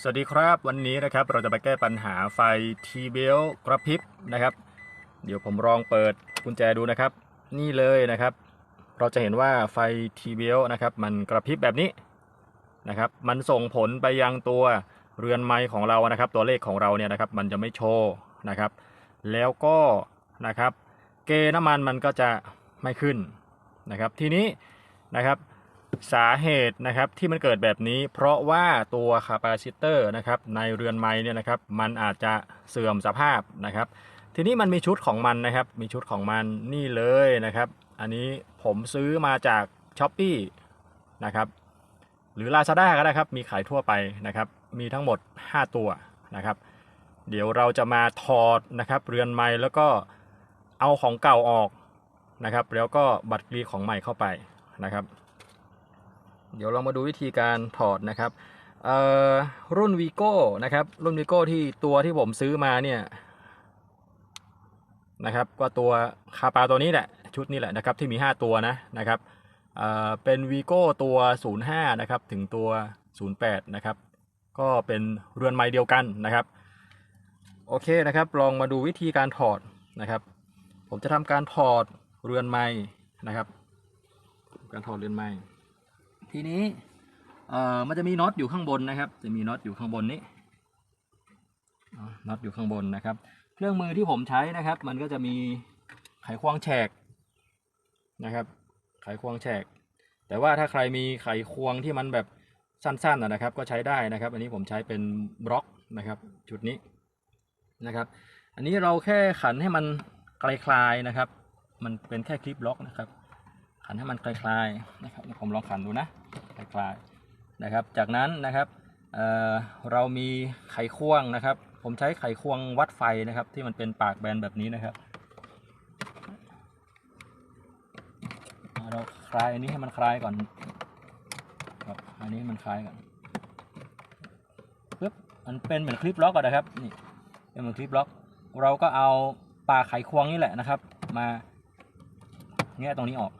สวัสดีครับวันนี้นะครับเราจะไปแก้ปัญหาไฟทีเบลกระพริบนะครับ เดี๋ยวผมลองเปิดกุญแจดูนะครับ นี่เลยนะครับ เราจะเห็นว่าไฟทีเบลนะครับ มันกระพริบแบบนี้นะครับ มันส่งผลไปยังตัวเรือนไม้ของเรานะครับ ตัวเลขของเราเนี่ยนะครับ มันจะไม่โชว์นะครับ แล้วก็นะครับ เกน้ำมันมันก็จะไม่ขึ้นนะครับ ทีนี้นะครับ สาเหตุนะครับที่มันเกิดแบบนี้ เพราะว่าตัวคาปาซิเตอร์นะครับในเรือนไม้เนี่ยนะครับมันอาจจะเสื่อมสภาพนะครับ ทีนี้มันมีชุดของมันนะครับ มีชุดของมันนี่เลยนะครับ อันนี้ผมซื้อมาจากช้อปปีนะครับหรือ Lazada ก็ได้ครับ มีขายทั่วไปนะครับ มีทั้งหมด 5 ตัวนะครับ เดี๋ยวเราจะมาถอดนะครับ เรือนไม้แล้วก็เอาของเก่าออกนะครับ แล้วก็บัตรกรีของใหม่เข้าไปนะครับ เดี๋ยวเรามาดูวิธีการถอดนะครับรุ่นวีโก้นะครับรุ่นวีโก้ที่ตัวที่ผมซื้อมาเนี่ยนะครับก็ตัวคาปาตัวนี้แหละชุดนี้แหละนะครับที่มี 5 ตัวนะนะครับเเป็นวีโก้ตัว 05 นะครับถึงตัว 08 นะครับก็เป็นเรือนไม้เดียวกันนะครับโอเคนะครับลองมาดูวิธีการถอดนะครับ ผมจะทำการถอดเรือนไม้นะครับการถอดเรือนไม้ ทีนี้เอ่อมันจะมีน็อตอยู่ข้างบนนะครับ จะมีน็อตอยู่ข้างบนนี้น็อตอยู่ข้างบนนะครับ เครื่องมือที่ผมใช้นะครับ มันก็จะมีไขควงแฉกนะครับ ไขควงแฉก แต่ว่าถ้าใครมีไขควงที่มันแบบสั้นๆนะนะครับ ก็ใช้ได้นะครับ อันนี้ผมใช้เป็นบล็อกนะครับจุดนี้นะครับ อันนี้เราแค่ขันให้มันคลายๆนะครับ มันเป็นแค่คลิปล็อกนะครับ ขันให้มันคลายๆนะครับผมลองขันดูนะคลายๆนะครับ จากนั้นนะครับเเรามีไขควงนะครับ ผมใช้ไขควงวัดไฟนะครับ ที่มันเป็นปากแบนแบบนี้นะครับเราคลายอันนี้ให้มันคลายก่อนครับอันนี้มันคลายก่อนปึ๊บมันเป็นเหมือนคลิปล็อกก่อนนะครับนี่เป็นเหมือนคลิปล็อก เราก็เอาปากไขควงนี่แหละนะครับ มาแงะตรงนี้ออก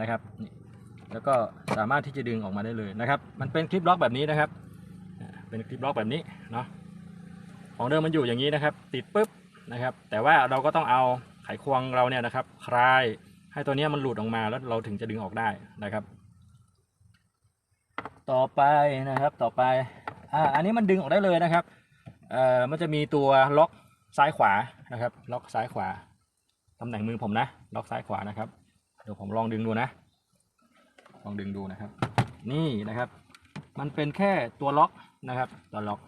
นะครับนี่แล้วก็สามารถที่จะดึงออกมาได้เลยนะครับ มันเป็นคลิปล็อกแบบนี้นะครับ เป็นคลิปล็อกแบบนี้เนาะของเดิมมันอยู่อย่างนี้นะครับ ติดปุ๊บนะครับ แต่ว่าเราก็ต้องเอาไขควงเราเนี่ยนะครับ คลายให้ตัวนี้มันหลุดออกมาแล้วเราถึงจะดึงออกได้นะครับ ต่อไปนะครับต่อไปอ่าอันนี้มันดึงออกได้เลยนะครับเอ่อมันจะมีตัวล็อกซ้ายขวานะครับ ล็อกซ้ายขวาตำแหน่งมือผมนะ ล็อกซ้ายขวานะครับ ดี๋ยวผมลองดึงดูนะ ลองดึงดูนะครับ นี่นะครับ มันเป็นแค่ตัวล็อกนะครับตัวล็อก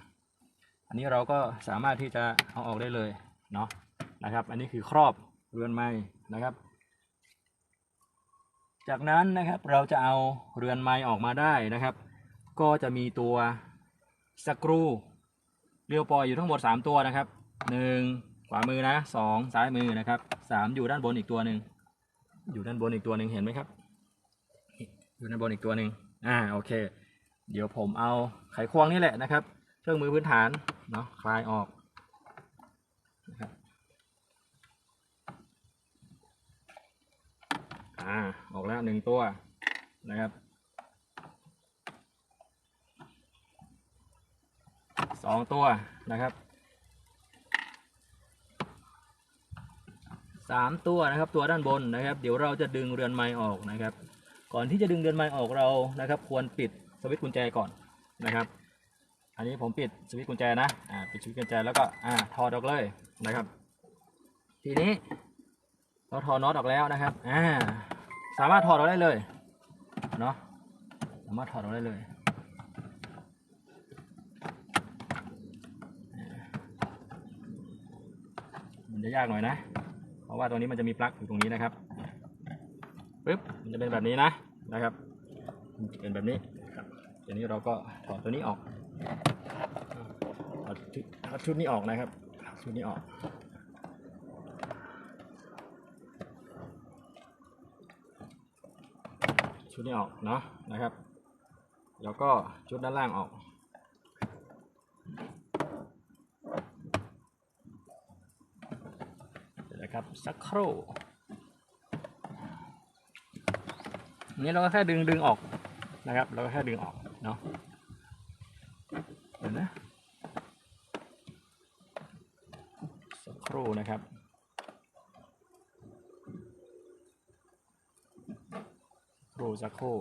อันนี้เราก็สามารถที่จะเอาออกได้เลยเนาะนะครับ อันนี้คือครอบเรือนไม้นะครับ จากนั้นนะครับเราจะเอาเรือนไม้ออกมาได้นะครับ ก็จะมีตัวสกรูเรียวปอยอยู่ทั้งหมด 3 ตัวนะครับ 1 ขวามือนะ 2 ซ้ายมือนะครับ 3 อยู่ด้านบนอีกตัวหนึ่ง อยู่ด้านบนอีกตัวหนึ่งเห็นไหมครับ อยู่ด้านบนอีกตัวหนึ่งอ่าโอเค เดี๋ยวผมเอาไขควงนี่แหละนะครับ เครื่องมือพื้นฐานเนาะคลายออกนะครับอ่าออกแล้วหนึ่งตัวนะครับสองตัวนะครับ สามตัวนะครับ ตัวด้านบนนะครับ เดี๋ยวเราจะดึงเรือนไม้ออกนะครับ ก่อนที่จะดึงเรือนไม้ออกเรานะครับ ควรปิดสวิตช์กุญแจก่อนนะครับ อันนี้ผมปิดสวิตช์กุญแจนะอ่าปิดสวิตช์กุญแจแล้วก็อ่าถอดออกเลยนะครับ ทีนี้เราถอดน็อตออกแล้วนะครับอ่าสามารถถอดออกได้เลยเนาะสามารถถอดออกได้เลยมันจะยากหน่อยนะ เพราะว่าตัวนี้มันจะมีปลั๊กอยู่ตรงนี้นะครับปึ๊บมันจะเป็นแบบนี้นะนะครับ เป็นแบบนี้ทีนี้เราก็ถอดตัวนี้ออกเอดชุดนี้ออกนะครับชุดนี้ออกชุดนี้ออกเนาะนะครับ แล้วก็ชุดด้านล่างออก สักครู่นี้เราก็แค่ดึงดึงออกนะครับ เราก็แค่ดึงออกเนาะเห็นยวนะสักครู่นะครับครูสักครู่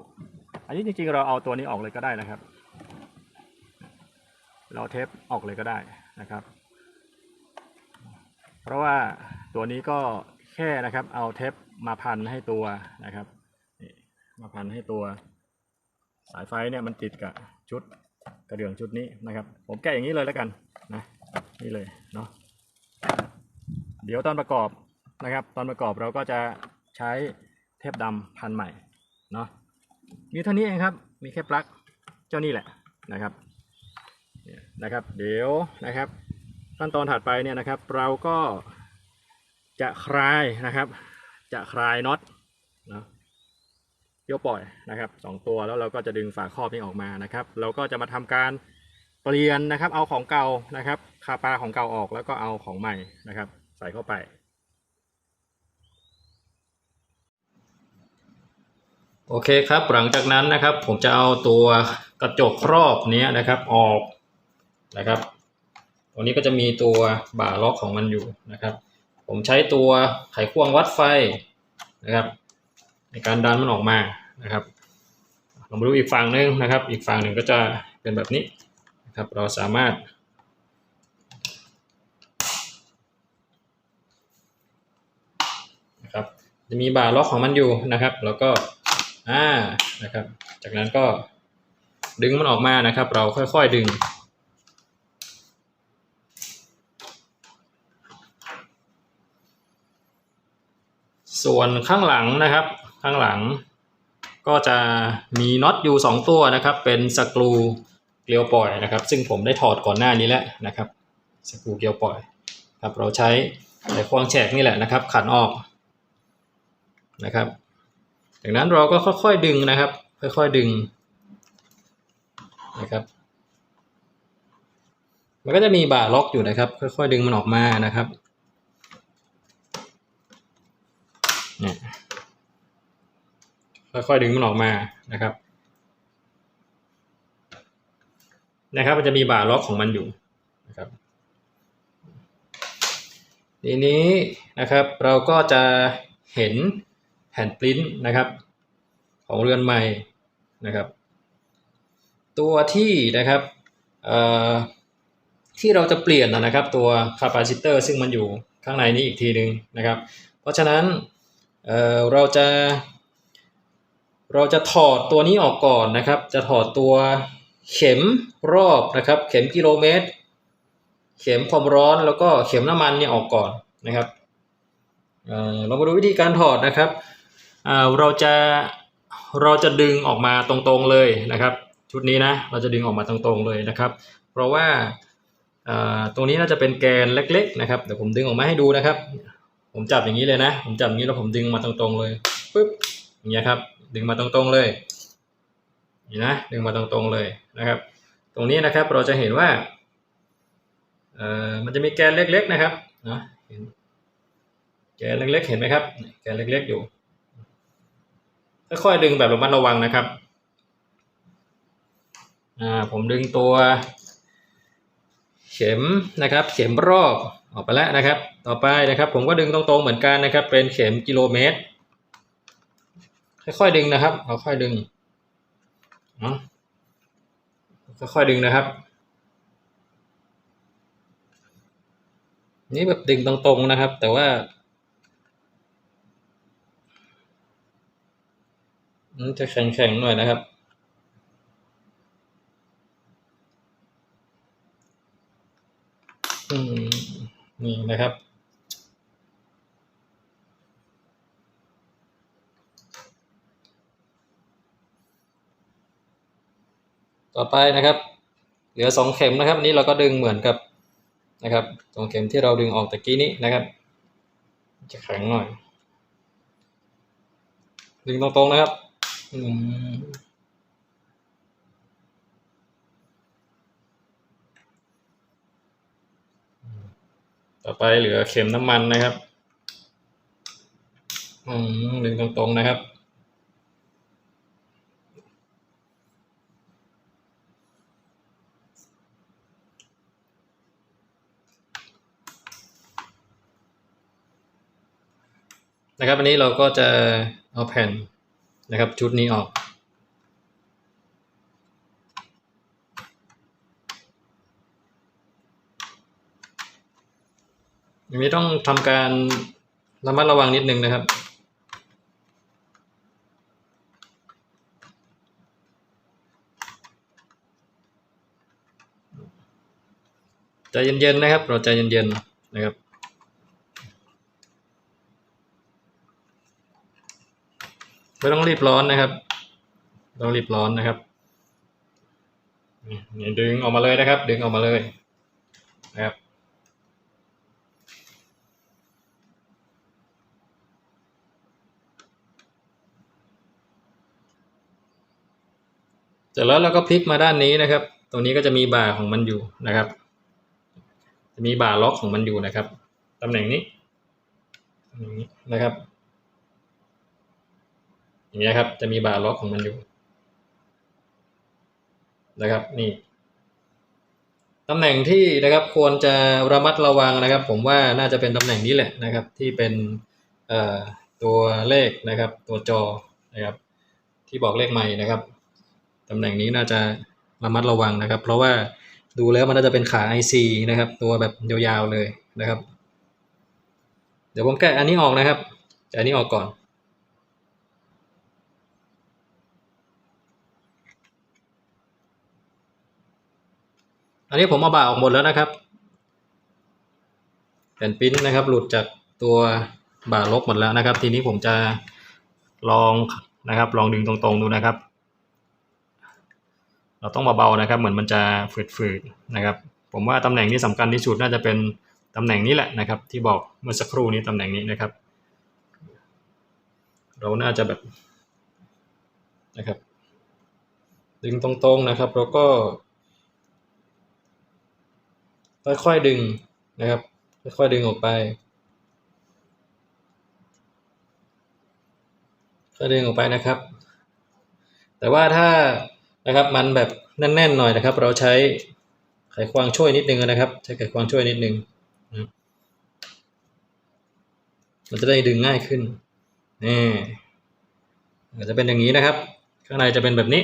อันนี้จริงๆเราเอาตัวนี้ออกเลยก็ได้นะครับ เราเทปออกเลยก็ได้นะครับ เพราะว่า ตัวนี้ก็แค่นะครับ เอาเทปมาพันให้ตัวนะครับนี่มาพันให้ตัว สายไฟเนี่ยมันติดกับชุดกระเดื่องชุดนี้นะครับ ผมแกะอย่างนี้เลยแล้วกันนะนี่เลยเนาะเดี๋ยวตอนประกอบนะครับ ตอนประกอบเราก็จะใช้เทปดำพันใหม่เนาะมีเท่านี้เองครับ มีแค่ปลั๊กเจ้านี่แหละนะครับนี่นะครับ เดี๋ยวนะครับขั้นตอนถัดไปเนี่ยนะครับ เราก็ จะคลายนะครับ จะคลายน็อตนะเกี่ยวปล่อยนะครับสองตัวแล้วเราก็จะดึงฝาครอบนี้ออกมานะครับ เราก็จะมาทำการเปลี่ยนนะครับ เอาของเก่านะครับคาปาของเก่าออกแล้วก็เอาของใหม่นะครับ ใส่เข้าไปโอเคครับหลังจากนั้นนะครับ ผมจะเอาตัวกระจกครอบนี้นะครับออกนะครับตรงนี้ก็จะมีตัวบ่าล็อกของมันอยู่นะครับ ผมใช้ตัวไขควงวัดไฟนะครับ ในการดันมันออกมานะครับลองมาดูอีกฝั่งหนึ่งนะครับ อีกฝั่งหนึ่งก็จะเป็นแบบนี้นะครับ เราสามารถ นะครับ จะมีบ่าล็อกของมันอยู่นะครับ แล้วก็อ่านะครับ จากนั้นก็ดึงมันออกมานะครับ เราค่อยๆดึง ส่วนข้างหลังนะครับ ข้างหลัง ก็จะมีน็อตอยู่2ตัวนะครับ เป็นสกรูเกลียวปล่อยนะครับ ซึ่งผมได้ถอดก่อนหน้านี้แล้วนะครับสกรูเกลียวปล่อยครับเราใช้ไขควงแฉกนี่แหละนะครับ ขันออกนะครับ จากนั้นเราก็ค่อยๆดึงนะครับ ค่อยๆดึงนะครับ มันก็จะมีบ่าล็อกอยู่นะครับ ค่อยๆดึงมันออกมานะครับ เนี่ยค่อยๆดึงมันออกมานะครับ นะครับ มันจะมีบ่าล็อกของมันอยู่นะครับ ทีนี้นะครับ เราก็จะเห็นแผ่นปริ้นนะครับ ของเรือนใหม่นะครับ ตัวที่นะครับเอ่อที่เราจะเปลี่ยนนะครับ ตัวคาปาซิเตอร์ซึ่งมันอยู่ข้างในนี้อีกทีหนึ่งนะครับ เพราะฉะนั้น เเราจะ เราจะถอดตัวนี้ออกก่อนนะครับ จะถอดตัวเข็มรอบนะครับ เข็มกิโลเมตร เข็มความร้อนแล้วก็เข็มน้ำมันเนี่ยออกก่อนนะครับเเรามาดูวิธีการถอดนะครับเเราจะเราจะดึงออกมาตรงๆเลยนะครับ ชุดนี้นะเราจะดึงออกมาตรงๆเลยนะครับ เพราะว่าตรงนี้น่าจะเป็นแกนเล็ก ๆ นะครับเดี๋ยวผมดึงออกมาให้ดูนะครับ ผมจับอย่างนี้เลยนะ ผมจับอย่างนี้แล้วผมดึงมาตรงๆเลยปึ๊บอย่างเงี้ยครับ ดึงมาตรงๆเลยนี่นะดึงมาตรงๆเลยนะครับ ตรงนี้นะครับเราจะเห็นว่าเอ่อมันจะมีแกนเล็ก ๆนะครับนะเห็นแกนเล็ก ๆ เห็นไหมครับ แกนเล็ก ๆอยู่ค่อยๆดึงแบบระมัดระวังนะครับอ่าผมดึงตัว ข็มนะครับ เข็มรอบออกไปแล้วนะครับ ต่อไปนะครับ ผมก็ดึงตรงๆเหมือนกันนะครับ เป็นเข็มกิโลเมตร ค่อยๆดึงนะครับค่อยๆดึงนะค่อยๆดึงนะครับ นี่แบบดึงตรงๆนะครับ แต่ว่ามันจะแข็งๆหน่อยนะครับ อืมนี่นะครับ ต่อไปนะครับ เหลือสองเข็มนะครับอันนี้เราก็ดึงเหมือนกับนะครับสองเข็มที่เราดึงออกตะกี้นี้นะครับ จะแข็งหน่อย ดึงตรงๆนะครับอืม ต่อไปเหลือเข็มน้ำมันนะครับ อืมหนึ่งตรงๆนะครับ นะครับวันนี้เราก็จะเอาแผ่นนะครับชุดนี้ออก อย่างนี้ต้องทำการระมัดระวังนิดนึงนะครับ ใจเย็นๆนะครับ เราใจเย็นๆนะครับไม่ต้องรีบร้อนนะครับต้องรีบร้อนนะครับนี่ดึงออกมาเลยนะครับ ดึงออกมาเลยนะครับ เส ร็จแล้วเราก็พลิกมาด้านนี้นะครับ ตรงนี้ก็จะมีบ่าของมันอยู่นะครับ จะมีบ่าล็อกของมันอยู่นะครับตำแหน่งนี้นี้นะครับ อย่างนี้ครับ จะมีบ่าล็อกของมันอยู่ นะครับ นี่ตำแหน่งที่นะครับควรจะระมัดระวังนะครับ ผมว่าน่าจะเป็นตำแหน่งนี้แหละนะครับ ที่เป็นตัวเลขนะครับ ตัวจอนะครับ ที่บอกเลขใหม่นะครับ ตำแหน่งนี้น่าจะระมัดระวังนะครับ เพราะว่าดูแล้วมันน่าจะเป็นขา IC นะครับ ตัวแบบยาวๆเลยนะครับ เดี๋ยวผมแกะอันนี้ออกนะครับแกะอันนี้ออกก่อน อันนี้ผมเอาบ่าออกหมดแล้วนะครับแผ่นปิ้นนะครับ หลุดจากตัวบ่าลบหมดแล้วนะครับ ทีนี้ผมจะลองนะครับ ลองดึงตรงๆดูนะครับ เราต้องเบาๆนะครับ เหมือนมันจะฝืดๆนะครับ ผมว่าตำแหน่งที่สำคัญที่สุดน่าจะเป็นตำแหน่งนี้แหละนะครับ ที่บอกเมื่อสักครู่นี้ตำแหน่งนี้นะครับ เราน่าจะแบบนะครับ ดึงตรงๆนะครับ แล้วก็ค่อยๆดึงนะครับ ค่อยๆดึงออกไปค่อยดึงออกไปนะครับ แต่ว่าถ้า นะครับ มันแบบแน่นๆหน่อยนะครับ เราใช้ไขควงช่วยนิดนึงนะครับ ใช้ไขควงช่วยนิดนึงนะมันจะได้ดึงง่ายขึ้นนี่อาจจะเป็นอย่างนี้นะครับ ข้างในจะเป็นแบบนี้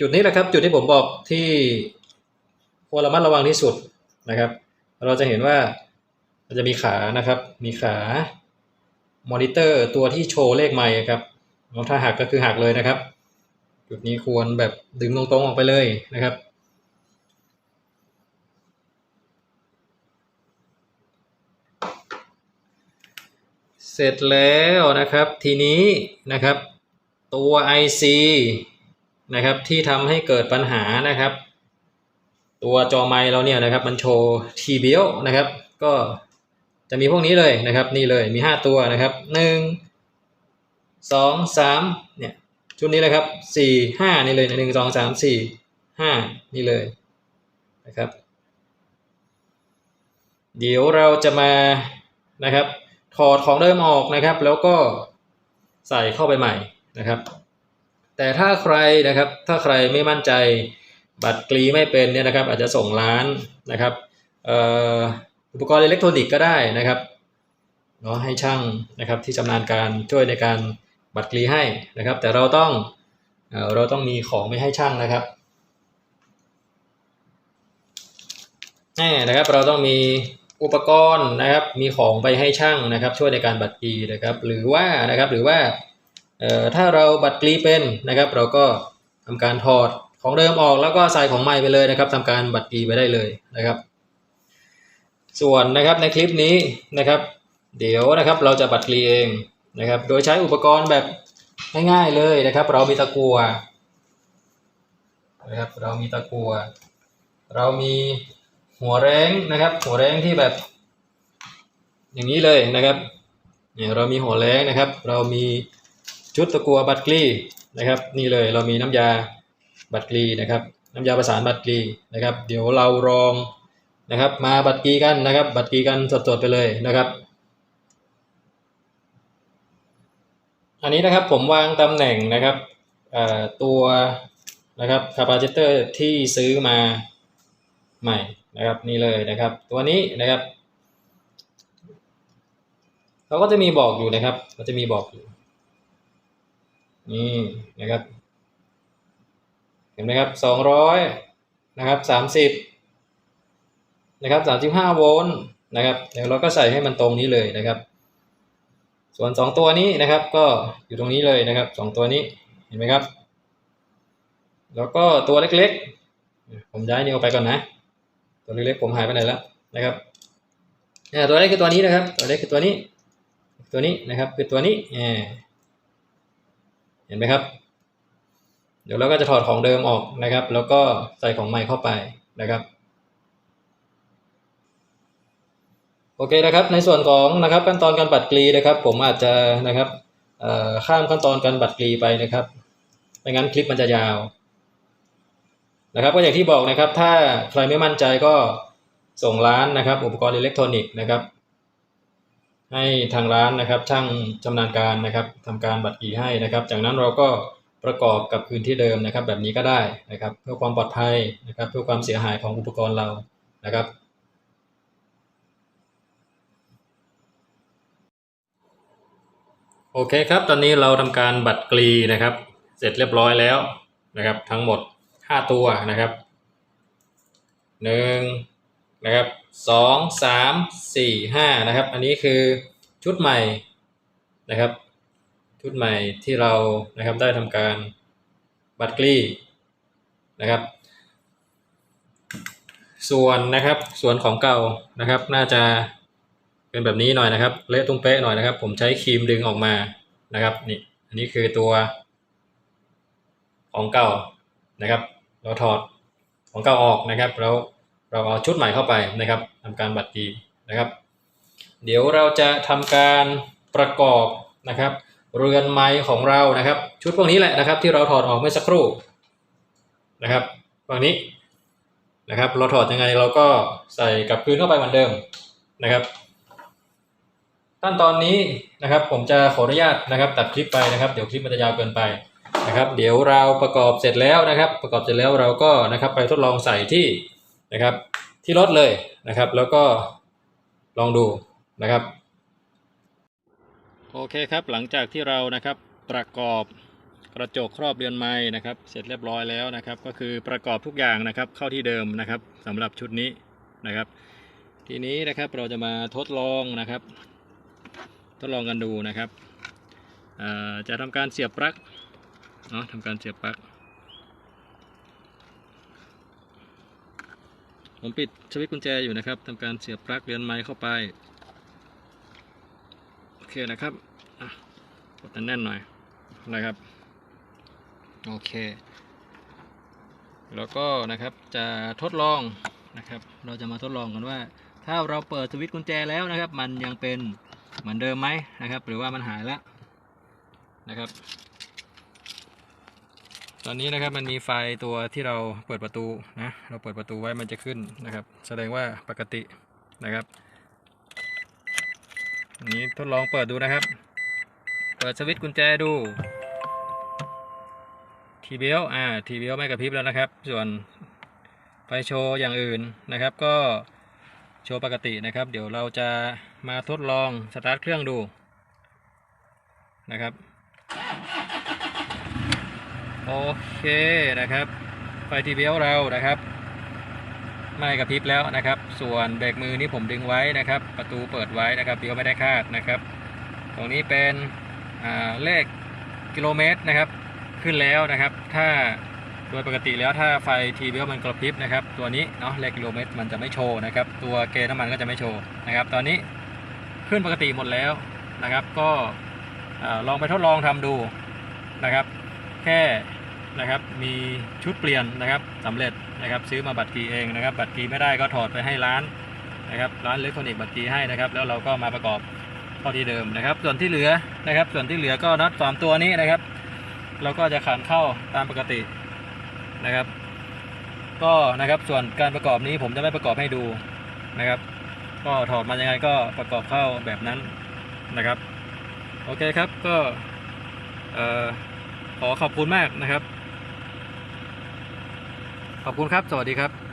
จุดนี้แหละครับ จุดที่ผมบอกที่ควรระมัดระวังที่สุดนะครับ เราจะเห็นว่ามันจะมีขานะครับ มีขามอนิเตอร์ตัวที่โชว์เลขไมค์ครับแล้วถ้าหักก็คือหักเลยนะครับ จุดนี้ควรแบบดึงตรงๆออกไปเลยนะครับ เสร็จแล้วนะครับทีนี้นะครับตัว IC นะครับที่ทำให้เกิดปัญหานะครับ ตัวจอไมค์เราเนี่ยนะครับมันโชว์ t b l นะครับ ก็จะมีพวกนี้เลยนะครับ นี่เลยมี 5 ตัวนะครับ 1 2 3เนี่ย ชุดนี้เลยครับ4 5นี่เลยหนึ่งสองสามสี่ห้านี่เลยนะครับ เดี๋ยวเราจะมานะครับถอดของเดิมออกนะครับ แล้วก็ใส่เข้าไปใหม่นะครับ แต่ถ้าใครนะครับถ้าใครไม่มั่นใจบัตรกรีไม่เป็นเนี่ยนะครับ อาจจะส่งร้านนะครับอุปกรณ์อิเล็กทรอนิกส์ก็ได้นะครับเนาะให้ช่างนะครับที่ชำนาญการช่วยในการ บัตรกรีให้นะครับ แต่เราต้องเอเราต้องมีของไม่ให้ช่างนะครับแน่นะครับเราต้องมีอุปกรณ์นะครับมีของไปให้ช่างนะครับ ช่วยในการบัตรกรีนะครับหรือว่านะครับหรือว่าถ้าเราบัตรกรีเป็นนะครับ เราก็ทำการถอดของเดิมออกแล้วก็ใส่ของใหม่ไปเลยนะครับทำการบัตรกรีไปได้เลยนะครับ ส่วนนะครับในคลิปนี้นะครับ เดี๋ยวนะครับเราจะบัตรกรีเอง นะครับ โดยใช้อุปกรณ์แบบง่ายๆเลยนะครับ เรามีตะกัวนะครับ เรามีตะกัว เรามีหัวแรงนะครับ หัวแรงที่แบบ อย่างนี้เลยนะครับเนี่ยเรามีหัวแรงนะครับ เรามีชุดตะกัวบัตรกรีนะครับ นี่เลยเรามีน้ำยาบัตรกรีนะครับ น้ำยาประสานบัตรกรีนะครับ เดี๋ยวเราลองนะครับ มาบัตรกรีกันนะครับ บัตรกรีกันสดๆไปเลยนะครับ อันนี้นะครับผมวางตำแหน่งนะครับตัวนะครับคาปาซิเตอร์ที่ซื้อมาใหม่นะครับนี่เลยนะครับ ตัวนี้นะครับเขาก็จะมีบอกอยู่นะครับเขาจะมีบอกอยู่นี่นะครับ เห็นไหมครับสองร้อยนะครับสามสิบนะครับสามสิบห้าโวลต์นะครับเดี๋ยวเราก็ใส่ให้มันตรงนี้เลยนะครับ ส่วนสองตัวนี้นะครับ ก็อยู่ตรงนี้เลยนะครับสองตัวนี้เห็นไหมครับ แล้วก็ตัวเล็กๆ ผมย้ายนิ้วไปก่อนนะ ตัวเล็กๆผมหายไปไหนแล้วนะครับตัวเล็กคือตัวนี้นะครับ ตัวเล็กคือตัวนี้ ตัวนี้นะครับคือตัวนี้เห็นไหมครับ เดี๋ยวเราก็จะถอดของเดิมออกนะครับ แล้วก็ใส่ของใหม่เข้าไปนะครับ โอเคนะครับในส่วนของนะครับขั้นตอนการบัดกรีนะครับ ผมอาจจะนะครับข้ามขั้นตอนการบัดกรีไปนะครับไม่งั้นคลิปมันจะยาวนะครับก็อย่างที่บอกนะครับ ถ้าใครไม่มั่นใจก็ส่งร้านนะครับ อุปกรณ์อิเล็กทรอนิกส์นะครับ ให้ทางร้านนะครับ ช่างชำนาญการนะครับทำการบัดกรีให้นะครับ จากนั้นเราก็ประกอบกับคืนที่เดิมนะครับ แบบนี้ก็ได้นะครับ เพื่อความปลอดภัยนะครับ เพื่อความเสียหายของอุปกรณ์เรานะครับ โอเคครับ ตอนนี้เราทำการบัดกรีนะครับ เสร็จเรียบร้อยแล้วนะครับ ทั้งหมด 5 ตัวนะครับหนึ่งนะครับสองสามสี่ห้านะครับ อันนี้คือชุดใหม่นะครับ ชุดใหม่ที่เรานะครับได้ทำการบัดกรีนะครับ ส่วนนะครับส่วนของเก่านะครับ น่าจะ เป็นแบบนี้หน่อยนะครับ เละตุ้งเป๊ะหน่อยนะครับ ผมใช้ครีมดึงออกมานะครับนี่อันนี้คือตัว ของเก่านะครับ เราถอดของเก่าออกนะครับแล้วเราเอาชุดใหม่เข้าไปนะครับทำการบัดดีนะครับ เดี๋ยวเราจะทำการประกอบนะครับ เรือนไม้ของเรานะครับ ชุดพวกนี้แหละนะครับ ที่เราถอดออกเมื่อสักครู่นะครับฝั่งนี้นะครับ เราถอดยังไงเราก็ใส่กลับคืนเข้าไปเหมือนเดิมนะครับ ขั้นตอนนี้นะครับผมจะขออนุญาตนะครับตัดคลิปไปนะครับ เดี๋ยวคลิปมันจะยาวเกินไปนะครับ เดี๋ยวเราประกอบเสร็จแล้วนะครับ ประกอบเสร็จแล้วเราก็นะครับไปทดลองใส่ที่นะครับที่รถเลยนะครับ แล้วก็ลองดูนะครับ โอเคครับหลังจากที่เรานะครับประกอบกระจกครอบเรือนไม้นะครับ เสร็จเรียบร้อยแล้วนะครับ ก็คือประกอบทุกอย่างนะครับ เข้าที่เดิมนะครับสำหรับชุดนี้นะครับ ทีนี้นะครับเราจะมาทดลองนะครับ ดลองกันดูนะครับจะทำการเสียบปลั๊กเนาะทำการเสียบปลั๊กผมปิดสวิตช์กุญแจอยู่นะครับทำการเสียบปลั๊กเรือนไม้เข้าไปโอเคนะครับกดแน่นหน่อยนะครับโอเค แล้วก็นะครับจะทดลองนะครับ เราจะมาทดลองกันว่า ถ้าเราเปิดสวิตช์กุญแจแล้วนะครับ มันยังเป็น เหมือนเดิมไหมนะครับ หรือว่ามันหายแล้วนะครับ ตอนนี้นะครับมันมีไฟตัวที่เราเปิดประตูนะเราเปิดประตูไว้มันจะขึ้นนะครับ แสดงว่าปกตินะครับอันนี้ทดลองเปิดดูนะครับ เปิดสวิตช์กุญแจดูทีเบลอ่าทีเบลไม่กระพริบแล้วนะครับ ส่วนไฟโชว์อย่างอื่นนะครับ ก็โชว์ปกตินะครับ เดี๋ยวเราจะ มาทดลองสตาร์ทเครื่องดูนะครับ โอเคนะครับไฟทีเบลเรานะครับ ไม่กระพริบแล้วนะครับ ส่วนเบรกมือนี่ผมดึงไว้นะครับ ประตูเปิดไว้นะครับเบลไม่ได้คาดนะครับ ตรงนี้เป็นเลขกิโลเมตรนะครับ ขึ้นแล้วนะครับ ถ้าโดยปกติแล้วถ้าไฟทีเบลมันกระพริบนะครับ ตัวนี้เนาะเลขกิโลเมตรมันจะไม่โชว์นะครับ ตัวเกณฑ์น้ำมันก็จะไม่โชว์นะครับ ตอนนี้ ขึ้นปกติหมดแล้วนะครับ ก็ลองไปทดลองทำดูนะครับ แค่นะครับมีชุดเปลี่ยนนะครับสำเร็จนะครับซื้อมาบัตรกีเองนะครับ บัตรกีไม่ได้ก็ถอดไปให้ร้านนะครับร้านอิเล็กทรอนิกส์บัตรกีให้นะครับ แล้วเราก็มาประกอบข้าที่เดิมนะครับ ส่วนที่เหลือนะครับ ส่วนที่เหลือก็น็อตสามตัวนี้นะครับ เราก็จะขันเข้าตามปกตินะครับ ก็นะครับส่วนการประกอบนี้ผมจะไม่ประกอบให้ดูนะครับ ก็ถอดมายังไงก็ประกอบเข้าแบบนั้นนะครับ โอเคครับก็ขอขอบคุณมากนะครับ ขอบคุณครับ สวัสดีครับ